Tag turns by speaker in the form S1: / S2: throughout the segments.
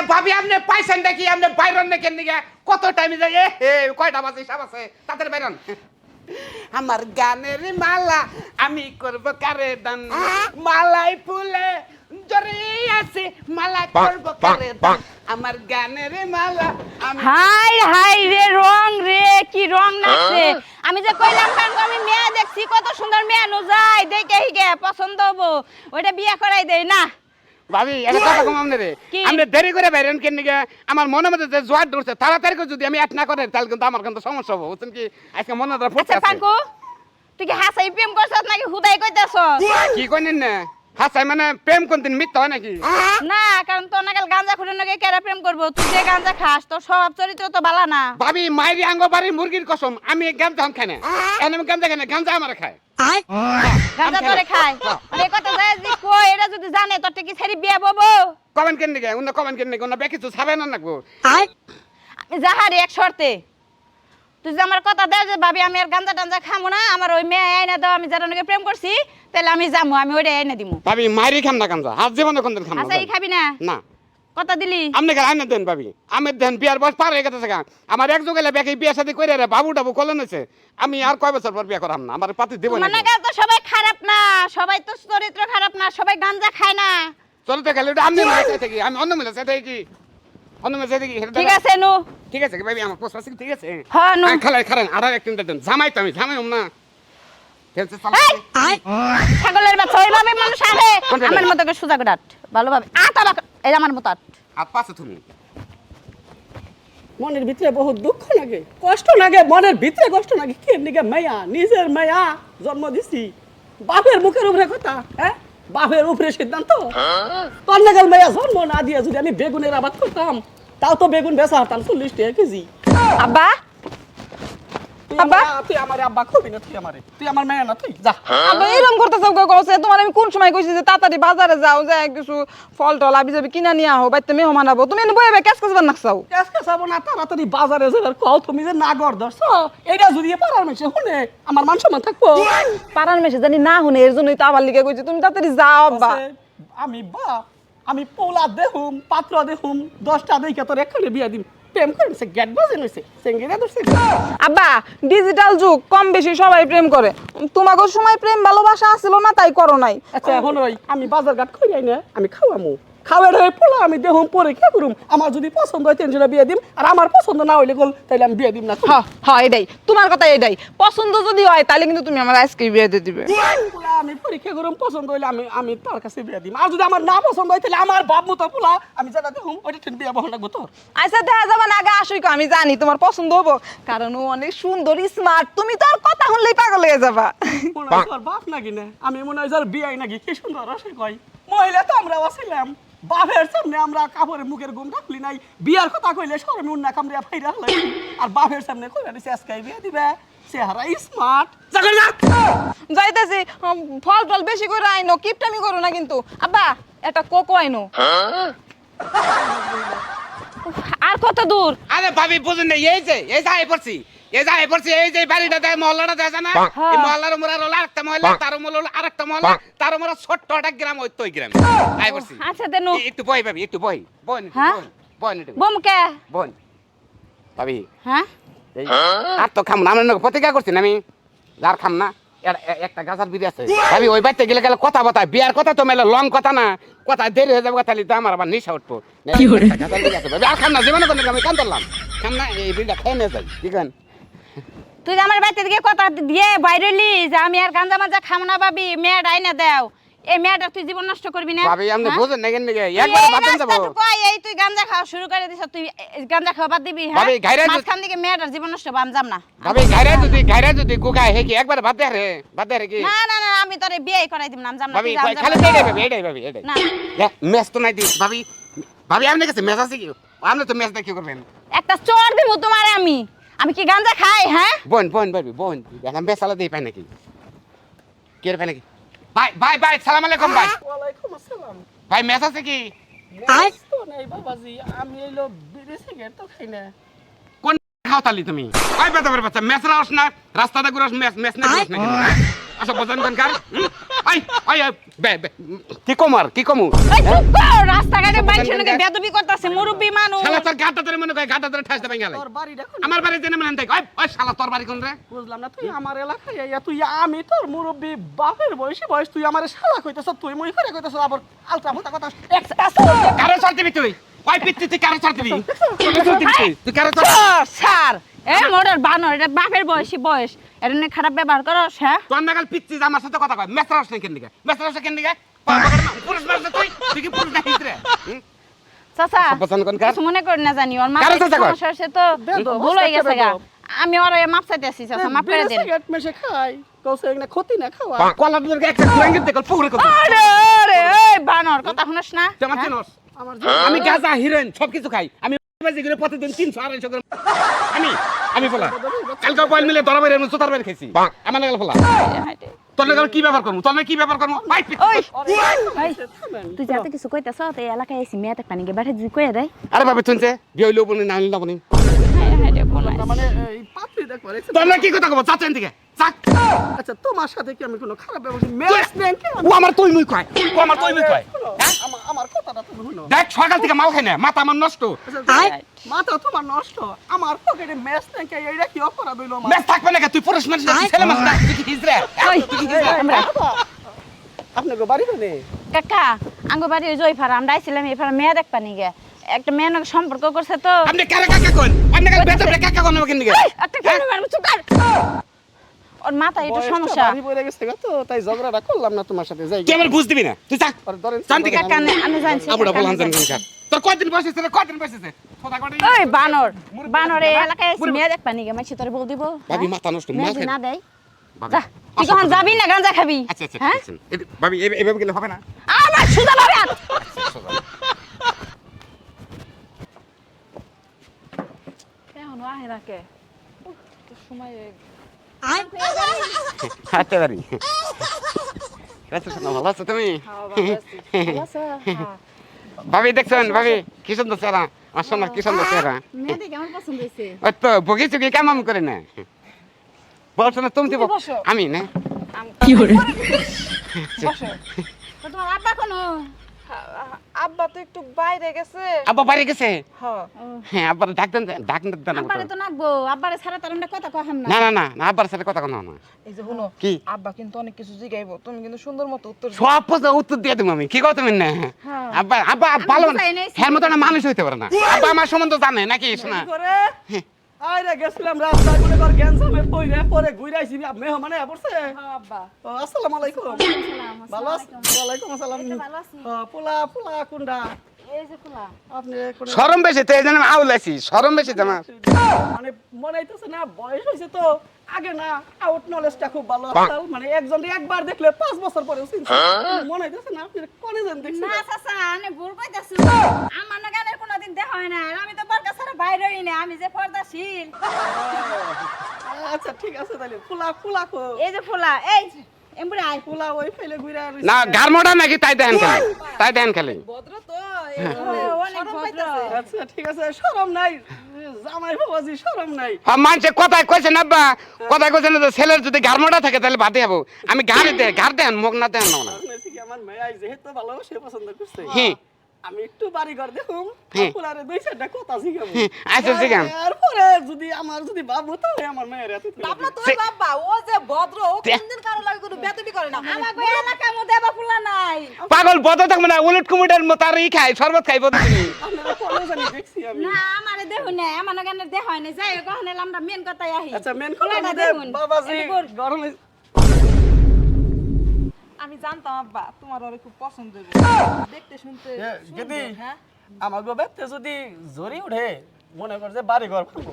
S1: তে ভাবি আপনি পাইছেন দেখি আপনি বাইরন নাকি নিগে কত টাইমে যায় এ হে কয়টা বাজে হিসাব আছে। তাদের বাইরন আমার গানের মালা আমি করব কারে দান? মালাই ফুলে জড়িয়ে আছে মালা করব কারে দান? আমার গানের মালা আমি
S2: হাই হাই রে রং রে কি রং নাচছে? আমি যে কইলাম কারণ আমি মেয়ে দেখছি কত সুন্দর মেয়ে নো যায় দেখে হিগে পছন্দ হব। ওইটা বিয়ে করাই দেই না?
S1: ভাবি এটা কথা কম আমনে রে
S2: কি?
S1: আমনে দেরি করে বাইরেন কেন নিগে আমার মনে মধ্যে যে জোয়ার ধরছে তাড়াতাড়ি করে যদি আমি এক না করে তাহলে কিন্তু আমার কিন্তু সমস্যা হবে বুঝছেন কি? আজকে মনে ধরে ফুটছে
S2: আচ্ছা পাঙ্কু তুই কি হাসাই প্রেম করছস নাকি হুদাই কইতাছ
S1: কি কইনেন না? হাসাই মানে প্রেম কোন দিন মিথ্যা হয় নাকি?
S2: না কারণ তো নাগাল গাঞ্জা খুঁড়ে নাকি কেরা প্রেম করব? তুই যে গাঞ্জা খাস তোর স্বভাব চরিত্র তো বালা না।
S1: ভাবি মাইরি আঙ্গ বাড়ি মুরগির কসম আমি গাঞ্জা হাম খাই না। এনে আমি গাঞ্জা খাই না গাঞ্জা আমার খায়। আমি
S2: তোরে খায় এই কথা যায় যে কই এটা যদি জানে তোর কি ছেড়ে বিয়ে ববো।
S1: কমেন্ট কেন নিগে উন্ন কমেন্ট কেন নিগে উন্ন বেকিছু ছাবে না নাকবো।
S2: আমি যাহারে এক শর্তে। তুই যে আমার কথা দেয় যে ভাবি আমি আর গাঞ্জা টাঞ্জা খামো না আমার ওই মেয়ে আইনা দাও আমি যারা নাকি প্রেম করছি তাহলে আমি যাব আমি ওইটা আইনা দিমু।
S1: ভাবি মাইরি খাম না গাঞ্জা হাত জীবনে কোন দিন খাম না
S2: আচ্ছা এই খাবি না?
S1: না।
S2: কথা দিলি?
S1: আপনি গেলে আইনে দেন ভাবি। আমি দেন বিয়ার বয়স পার হয়ে গেছে। আমার এক যুগেলে বেকে বিয়ে সাথে করে রে বাবু টাবু কলে নেছে। আমি আর কয় বছর পর বিয়ে করাম না? আমার পাতি দেবো না
S2: নাগাল তো সবাই খারাপ না সবাই তো চরিত্র খারাপ না সবাই গাঞ্জা খায় না।
S1: চলতে গেলে ওটা আপনি মিলে চাইতে কি আমি অন্য মিলে চাইতে কি?
S2: ঠিক আছে নু।
S1: ঠিক আছে ভাবি আমার পোস্ট আছে ঠিক আছে।
S2: হ্যাঁ নু।
S1: খালাই খালেন আর একদিন দেন। জামাই তো আমি জামাই না। ঠিক আছে, চলো।
S2: এই! ছাগলের বাচ্চা ওইভাবে মানুষ আরে আমার মতো করে সুজা করে আট। ভালোভাবে। আট আবার এই আমার মতো আট।
S1: হাত পাশে তুমি?
S3: মনের ভিতরে বহুত দুঃখ লাগে কষ্ট লাগে মনের ভিতরে কষ্ট লাগে। কে নিকে মাইয়া নিজের মায়া জন্ম দিছি। বাপের মুখের উপরে কথা হ্যাঁ? বাপের উপরে সিদ্ধান্ত? পান্নাগাল নাগাল মাইয়া জন্ম না দিয়ে যদি আমি বেগুনের আবাদ করতাম, তাও তো বেগুন বেচা হতাম চল্লিশ টাকা কেজি।
S2: আব্বা আব্বা?
S3: তুই আমার আব্বা খুবই না তুই আমারে। তুই আমার মাইয়া না তুই যা।
S4: আবে এরকম করতেছ কইছে? তোমার আমি কোন সময় কইছি যে তাড়াতাড়ি বাজারে যাও কিছু ফল টল আবি যাবি কিনা নিয়ে আহো বাইতে মেহমান আবো তুমি এনে বইবে
S3: না তাড়াতাড়ি বাজারে যাবার কও তুমি যে না গর ধরছ এটা যদি মেশে শুনে আমার মান সম্মান থাকব।
S4: পাড়ার মেশে জানি না শুনে এর জন্যই তো আবার লিগে কইছি তুমি তাড়াতাড়ি যাও আব্বা।
S3: আমি বাপ আমি পোলা দেহুম পাত্র দেহুম দশটা দেখে তোর এখানে বিয়া দিম। প্রেম করে নিছে গেট বাজে নিছে সেঙ্গিরা ধরছে।
S4: আব্বা ডিজিটাল যুগ কম বেশি সবাই প্রেম করে। তোমাকে সময় প্রেম ভালোবাসা আসছিল না তাই করো নাই।
S3: আচ্ছা এখন ওই আমি বাজার ঘাট করি আই না আমি খাওয়ামু। খাওয়ার হয়ে পোলা আমি দেহুম পরে কে করুম আমার যদি পছন্দ হয় তিনজনে বিয়ে দিম আর আমার পছন্দ না হইলে গল তাইলে আমি বিয়ে দিম না।
S4: হ্যাঁ হ্যাঁ এটাই। তোমার কথা এটাই। পছন্দ যদি হয় তাহলে কিন্তু তুমি আমার আজকে বিয়ে দিয়ে দিবে।
S3: আমি পরীক্ষা করুম পছন্দ হইলে আমি আমি তার কাছে বিয়ে দিম। আর যদি আমার না পছন্দ হয় তাহলে আমার বাপ মতো পোলা আমি যেটা দেহুম ওইটা ঠিক বিয়ে বহন রাখব তোর।
S4: আচ্ছা দেখা যাবে না আগে আসুই আমি জানি তোমার পছন্দ হব। কারণ ও অনেক সুন্দর স্মার্ট তুমি তো আর কথা শুনলেই পাগল হয়ে যাবা।
S3: মনে হয় তোর বাপ নাকি না? আমি মনে হয় যার বিয়ে নাকি কি সুন্দর রসে কয়। মহিলা তো আমরা ছিলাম বাপের সামনে আমরা কাপড়ের মুখের গুম খুলি নাই। বিয়ার কথা কইলে সরে নুন না কামড়িয়া ফাইরা আর বাপের সামনে কইরা দিছে আজকে বিয়ে দিবে। চেহারা স্মার্ট জাগর যা!
S4: যাইতেছি ফল টল বেশি করে আইনো কিপটামি করো না কিন্তু। আব্বা একটা কোকো আইনো।
S2: আর কত দূর?
S1: আরে ভাবি বুঝুন না এই যে এই যাই পড়ছি। এই যাই পড়ছি এই যে বাড়িটা দেয় মহল্লাটা দেয় না এই মহল্লার মোড়া হলো আরেকটা মহল্লা তার মোড় হলো আরেকটা মহল্লা তার মোড়া ছোট্ট একটা গ্রাম ওই তো গ্রাম। আই পড়ছি।
S2: আচ্ছা দেনু
S1: একটু বই ভাবি একটু বই। বই
S2: হ্যাঁ?
S1: বই একটু
S2: বোমকে
S1: বই। ভাবি।
S2: হ্যাঁ?
S1: এই আর তো খাম না আমি প্রতিজ্ঞা করছি না আমি। আর খাম না একটা গাছার বিড়ি আছে। ভাবি ওই বাড়িতে গেলে গেলে কথা বতা বিয়ার কথা তো মেলে লং কথা না কথা দেরি হয়ে যাবে কথা তো আমার আবার নিশা উঠবো। আর খাম না জীবনে কোনো আমি কান ধরলাম। খাম না এই বিড়িটা খেয়ে নিয়ে যাই ঠিক আছে
S2: তুই যে আমার বাড়িতে দিকে কথা দিয়ে বাইরেলি যে আমি আর গাঞ্জা মাজা খাম না ভাবি মেয়ের আইনা দেও। এই মেয়েটা তুই জীবন নষ্ট করবি না
S1: ভাবি আপনি
S2: হ্যাঁ?
S1: বুঝেন না কেন একবার
S2: এই
S1: বাতেন যাব।
S2: রাস্তাটুকু এই তুই গাঞ্জা খাওয়া শুরু করে দিছ তুই এ, গাঞ্জা খাওয়া বাদ দিবি হ্যাঁ?
S1: ভাবি,
S2: মাঝখান দিকে মেয়েটার জীবন নষ্ট বাম যাম না।
S1: ভাবি যদি যদি হে কি একবার বাদ দে রে বাদ দে রে কি?
S2: না না না আমি তোরে বিয়ে করাই দিম যাম না
S1: ভাবি খালি ভাবি এটাই ভাবি এটাই।
S2: না।
S1: মেস তো নাই দিস ভাবি ভাবি আপনি কাছে মেস আছে কি? আপনি তো মেস দেখি করবেন?
S2: একটা চোর দিব তোমারে আমি। আমি কি গাঞ্জা খাই হ্যাঁ?
S1: বোন বোন ভাবি বোন বেশ আলাদা পাই নাকি? কি পাই নাকি? ভাই ভাই ভাই সালাম আলাইকুম ভাই।
S3: ওয়ালাইকুম আসসালাম।
S1: ভাই মেস আছে কি?
S3: মেস তো নেই বাবাজি আমি এলো বিড়ি সিগারেট তো খাই না।
S1: কোন খাও তালি তুমি? ভাই বেটা বেটা মেস রাস না রাস্তাতে ঘুরাস মেস মেস না না? আসো বজন কার? ওই ওই, বে বে কি কমার কি কমু?
S2: কর রাস্তাঘাটে মানুষের নাকি বেদবি করতেছে মুরব্বী মানুষ।
S1: শালা তোর গাটা ধরে মনে করে গাটা ধরে ঠাস দেবে গেলে।
S3: তোর বাড়ি
S1: আমার বাড়ি জেনে মানে দেখ ওই শালা তোর বাড়ি কোন রে?
S3: বুঝলাম না তুই আমার এলাকায় আইয়া তুই আমি তোর মুরব্বী বাপের বয়সী বয়স তুই আমার শালা কইতেছ তুই মুই করে কইতেছ আবার আলতা ফুটা কথা।
S1: কারও তুই? ওই পিত্তি তুই কারও কারও তুই? তুই কারও ছাড়
S2: স্যার! এ মোটর বানর এটা বাপের বয়সী বয়স। এটা নিয়ে খারাপ ব্যবহার করস হ্যাঁ?
S1: তোর নাগাল পিচ্ছি আমার সাথে কথা কয় মেস রাস কেন দিকে? মেস রাস কেন দিকে? পুরুষ মানুষ তুই? তুই কি পুরুষ না হিজরে
S2: চাচা
S1: পছন্দ কোন কার?
S2: কিছু মনে করি না জানি ওর? সমস্যা হচ্ছে তো ভুল হয়ে গেছে গা। আমি ওর মাপ চাইতে আসি চাচা মাফ করে দেন
S3: সিগারেট মেশে খাই। কৌশে না ক্ষতি না খাওয়া?
S1: কলা দুধের একটা কুয়াঙ্গির দেখল পুকুরে কত।
S2: আরে আরে এই বানর কথা শুনস না? হ্যাঁ?
S1: চিনস? আমি গাঁজা হিরোইন সবকিছু খাই। আমি প্রতিদিন তিনশো আড়াইশো গ্রাম আমি আমি বলা কালকে বল মিলে দরা বাইরে চোতার বের খাইছি। আমার নাগাল ফলা। তোর নাগাল কি ব্যাপার করব? তোর কি ব্যাপার করব?
S2: তুই যাতে কিছু কইতাছ তে এই এলাকায় এসি মেয়েটা পানি পানিকে বাইরে যদি কইয়া দেয়।
S1: আরে ভাবে শুনছে? বিয়ে হইলেও বলি না হইলেও বলি?
S3: মানে এই পাত্রী দেখো রে
S1: তোর নাগাল কি কথা কবো? চাচেন দিকে চাক
S3: আচ্ছা তোমার সাথে কি আমি কোনো খারাপ ব্যবহার মেস নেন
S1: ও আমার তুই মুই কয় ও আমার তুই মুই কয়
S3: আমার আমার কথাটা তুমি শুনো
S1: দেখ সকাল থেকে মাল খাই না। মাথা আমার নষ্ট।
S3: আচ্ছা, মাথা তোমার নষ্ট। আমার পকেটে মেস নেন কে? এইটা কি অপরাধ হইল আমার?
S1: মেস থাকবে না তুই পুরুষ মানুষ না, ছেলে মানুষ না, তুই কি
S3: গো বাড়ি কোনে?
S2: কাকা আঙ্গ বাড়ি ওই যে ওই ফারা আমরা আইছিলাম এই ফারা মেয়ে দেখবা নিগে একটা মেয়ে নাকি সম্পর্ক করছে তো।
S1: আপনি কারে কাকা কোন আপনি কারে বেতন কাকা কোন কেন দিকে
S2: এই, একটা কেন মারবো চুপ কর। ওর মাথায় একটু
S3: বয়সটা
S2: সমস্যা।
S3: বাড়ি পড়ে গেছে গো তো তাই ঝগড়াটা করলাম না তোমার সাথে যাই
S1: তুই আমার বুঝ দিবি না। তুই চাক
S3: আর ধরেন
S1: শান্তি
S2: কাকা আমি- আমি জানছি
S1: আমরা
S2: কাকা,
S1: বললাম
S2: আমি
S1: জান
S2: জানছি।
S1: তোর কয়দিন বসেছে রে? কয়দিন বসেছে
S2: ওই বানর বানর এই এলাকায় এসে মেয়ে দেখবা নিগে মাইছি তোর বল দিব।
S1: ভাবি
S2: হ্যাঁ?
S1: মাথা নষ্ট
S2: মেয়ে
S1: মাল
S2: না দেয়? যা তুই কখন যাবি না গাঁজা খাবি?
S1: আচ্ছা আচ্ছা
S2: হ্যাঁ?
S1: এ- ভাবি এভাবে গেলে হবে না?
S2: আমার সুদা ভাবে। এখনও আহে রাখে সময়
S1: হাতে বাড়ি ভালো আছো তুমি? ভাবি দেখছেন ভাবি কি সুন্দর চেহারা। আমার সোনার কি সুন্দর চেহারা। ওই তো বগি চুকি কেমন করে না। বলছো না তুমি। আমি না?
S2: তোমার আব্বা কোনো?
S4: আব্বা তো একটু বাইরে গেছে।
S1: আব্বা বাড়ি গেছে?
S4: হ্যাঁ
S1: হ্যাঁ আব্বার ডাক দেন ডাক দেন
S2: আব্বারে তো নাকবো আব্বারে ছাড়া তার আমরা কথা কহাম না।
S1: না না না না আব্বার সাথে কথা কোনো না।
S4: এই যে শুনো
S1: কি?
S4: আব্বা কিন্তু অনেক কিছু জিগাইবো তুমি কিন্তু সুন্দর মতো উত্তর
S1: সব প্রশ্ন উত্তর দিয়ে দেবো আমি। কি কথা তুমি না? আব্বা আব্বা ভালো। হ্যাঁ মতো না মানুষ হইতে পারে না। আব্বা আমার সম্বন্ধ জানে নাকি? শোনা।
S3: আইরে গেছিলাম রাস্তায় মনে কর গ্যানসামে পইরে পরে ঘুরাইছি মেহমানে পড়ছে।
S4: আব্বা।
S3: আসসালামু আলাইকুম। ভালো আছেন? ওয়ালাইকুম আসসালাম।
S2: ভালো আছি।
S3: ও, পোলা পোলা কোনটা
S2: এই যে খোলা
S3: আপনি কোন-
S1: সরম বেশি তো এই জন্য আউলাইছি সরম বেশি তো
S3: মানে মনে হইতেছে না বয়স হয়েছে তো। আগে না আউট নলেজটা খুব ভালো মানে একজন একবার দেখলে পাঁচ বছর পরে মনে হইতেছে না আপনি কোনে জান দেখছেন?
S2: না চাচা আমি ভুল কইতাছি আমার না গানের কোনোদিন দেখা হয় না আর আমি তো পর্দা ছাড়া বাইরে হই না আমি যে পর্দাশীল
S3: আচ্ছা ঠিক আছে তাহলে। ফুলা ফুলা কো।
S2: এই যে ফোলা এই এমবুড়ে আয়।
S3: ফুলা ওই ফেলে ঘুরে আর
S1: না গারমোটা নাকি তাই দেন খালি। তাই দেন খালি।
S4: ভদ্র তো
S2: অনেক ভদ্র।
S3: আচ্ছা ঠিক আছে শরম নাই। জামাই বাবাজি শরম নাই।
S1: মানুষে কথায় কইছেন আব্বা কথায় কইছেন যে ছেলের যদি গারমোটা থাকে তাহলে বাদে যাব। আমি গাড়ি দে গার দেন মুখ না দেন না
S3: আমার মেয়ে যেহেতু ভালো সে পছন্দ করছে।
S1: হ্যাঁ।
S3: আমি একটু বাড়ি ঘর দেখুম
S1: হ্যাঁ।
S3: দুই চারটা কথা শিখাবো
S1: আচ্ছা শিখান
S3: এরপরে যদি আমার যদি বাবু তো আমার মেয়ের এত
S4: বাবলা তো
S1: সে-
S4: বাবা ও যে ভদ্র ও কোনদিন কারও লাগে কোনো বেতবি করে না।
S2: আমাকে এলাকার মধ্যে আবার ফুলা নাই।
S1: পাগল বদ থাকবে না উলট কুমুটের মতো আর ই খাই শরবত খাই বদ তুমি
S3: আপনারা কোনো জানি দেখছি আমি।
S2: না আমারে দেখুন না আমার না গানের দেখা হয় না যাই ওখানে আমরা মেন কথাই আহি।
S3: আচ্ছা মেন কথা
S2: দেখুন
S3: বাবাজি গরমে
S4: আমি জানতাম আব্বা তোমার ওরে খুব পছন্দ হবে দেখতে শুনতে
S3: যদি
S4: হ্যাঁ?
S3: আমার গোবেতে যদি জরি উঠে মনে কর যে বাড়ি ঘর পাবো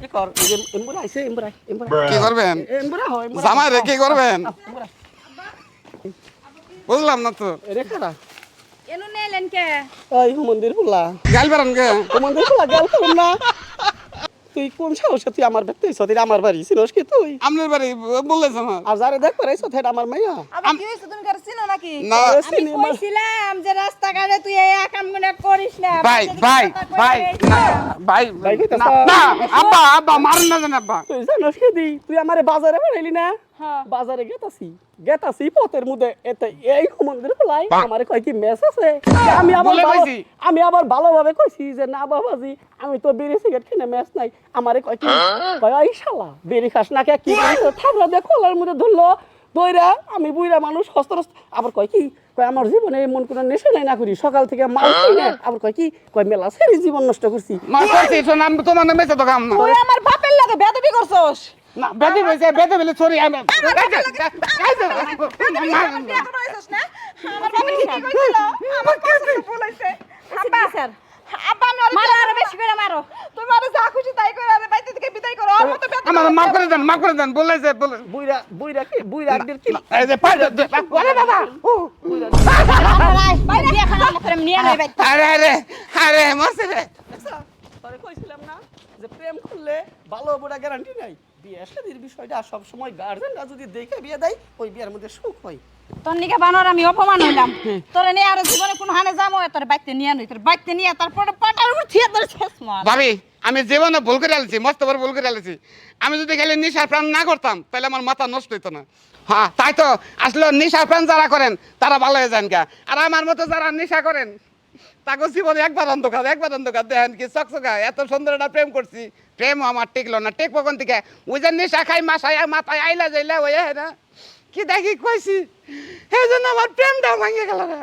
S3: কি কর? এমবুরা আইছে এমবুরা এমবুরা।
S1: কি করবেন?
S3: এমবুরা হয় এমবুরা।
S1: জামাই রে কি করবেন?
S3: এমবুরা।
S1: বুঝলাম না তো।
S3: রেখারা
S2: নেলেন কে?
S3: ওই মন্দির
S1: গাল বেড়ান গে।
S3: মন্দির গেল করুন না। তুই কোন সাহসে তুই আমার ব্যক্তি সতীর আমার বাড়ি চিনস কি তুই?
S1: আপনার বাড়ি বললেছ আমার
S3: আর যারে দেখ পারাইছ সেটা আমার মাইয়া।
S4: আমি কি তুমি নাকি?
S1: না।
S2: আমি কইছিলাম যে রাস্তাঘাটে তুই এই কামগুলো করিস না
S1: ভাই ভাই ভাই না, ভাই
S3: ভাই
S1: না, না আব্বা আব্বা মারুন না জান আব্বা।
S3: তুই জানোস কি দি? তুই আমারে বাজারে বানাইলি না?
S2: হ্যাঁ।
S3: বাজারে গেতাছি। গেতাছি পথের মধ্যে। এতে এই সমুদ্রের ফলাই আমারে কয় কি মেস আছে? আমি আবার। আমি আবার ভালোভাবে কইছি যে না বাবাজি আমি তো বিড়ি সিগারেট কিনে মেস নাই। আমারে কয় কি? কয় এই শালা বিড়ি খাস না কে? কি থাবড়া দিয়ে কলার মধ্যে ধরলো। দইরা আমি বুইরা মানুষ হস্ত আবার কয় কি কয় আমার জীবনে এমন কোনো নেশা নাই না করি সকাল থেকে মাল কিনে আবার কয় কি কয় মেলা সেরি জীবন নষ্ট করছি।
S1: না আমি তোমার নামে তো কাম না।
S4: তুই আমার বাপের লাগে বেদবি করছস?
S1: না বেদি হইছে বেদি বলে সরি আমি
S4: আমার বাপে ঠিকই কইছিল? আমার পছন্দ ভুল হইছে আব্বা
S2: স্যার
S4: আব্বা
S2: মারো আরও বেশি করে মারো।
S4: তুমি আরে যা খুশি তাই করে আরে বাইতে থেকে বিদায় করো আর
S1: আমার মাফ করে দেন মাফ করে দেন বলে
S3: বুইরা বুইরা কি বুইরা একদিন কি?
S1: এই যে পাই বাবা ও।
S2: বিয়ে খানা করে নিয়ে নেবে।
S1: আরে আরে আরে মরছে রে
S3: তোরে কইছিলাম না যে প্রেম করলে ভালো বড় গ্যারান্টি নাই। বিয়ে শাদির বিষয়টা সব সময় গার্জেনরা যদি দেখে বিয়ে দেয় ওই বিয়ের মধ্যে সুখ হয়।
S2: তোর নিকে বানর আমি অপমান হইলাম। তোরে নিয়ে আর জীবনে কোন হানে যাব তোর বাইতে নিয়ে নই তোর বাইতে নিয়ে তারপরে পাটার উপর থিয়ে তোর শেষ মার
S1: ভাবি আমি জীবনে ভুল করে আলছি মস্ত বড় ভুল করে আলছি আমি যদি গেলে নিশার প্রাণ না করতাম তাহলে আমার মাথা নষ্ট হইতো না। হ্যাঁ তাই তো আসলে নিশার প্রাণ যারা করেন তারা ভালো হয়ে যান গা। আর আমার মতো যারা নিশা করেন তাকে জীবনে একবার অন্ধকার একবার অন্ধকার। দেখেন কি চকচকা, এত সুন্দর একটা প্রেম করছি। প্রেম আমার টিকলো না টেক কোন থেকে ওই যে নেশা খাই মাসায় মাথায় আইলা যাইলা, ওই হ্যাঁ কি দেখি কইছি? সেই জন্য আমার প্রেমটা ভাঙে গেল না।